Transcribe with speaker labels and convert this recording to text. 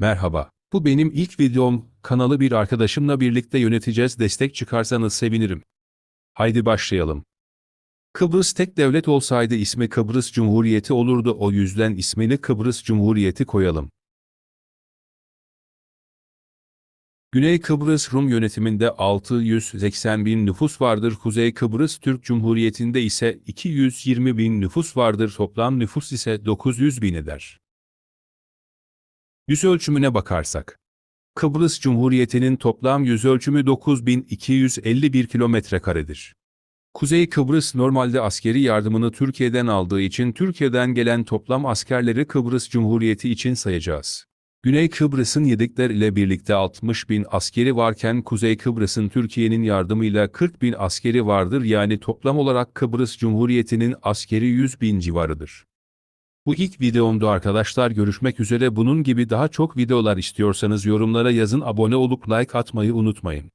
Speaker 1: Merhaba. Bu benim ilk videom. Kanalı bir arkadaşımla birlikte yöneteceğiz. Destek çıkarsanız sevinirim. Haydi başlayalım. Kıbrıs tek devlet olsaydı ismi Kıbrıs Cumhuriyeti olurdu. O yüzden ismini Kıbrıs Cumhuriyeti koyalım. Güney Kıbrıs Rum yönetiminde 680 bin nüfus vardır. Kuzey Kıbrıs Türk Cumhuriyeti'nde ise 220 bin nüfus vardır. Toplam nüfus ise 900 bin eder. Yüz ölçümüne bakarsak. Kıbrıs Cumhuriyeti'nin toplam yüz ölçümü 9251 kilometre karedir. Kuzey Kıbrıs normalde askeri yardımını Türkiye'den aldığı için Türkiye'den gelen toplam askerleri Kıbrıs Cumhuriyeti için sayacağız. Güney Kıbrıs'ın yedikler ile birlikte 60 bin askeri varken Kuzey Kıbrıs'ın Türkiye'nin yardımıyla 40 bin askeri vardır yani toplam olarak Kıbrıs Cumhuriyeti'nin askeri 100 bin civarıdır. Bu ilk videomdu arkadaşlar. Görüşmek üzere. Bunun gibi daha çok videolar istiyorsanız yorumlara yazın. Abone olup like atmayı unutmayın.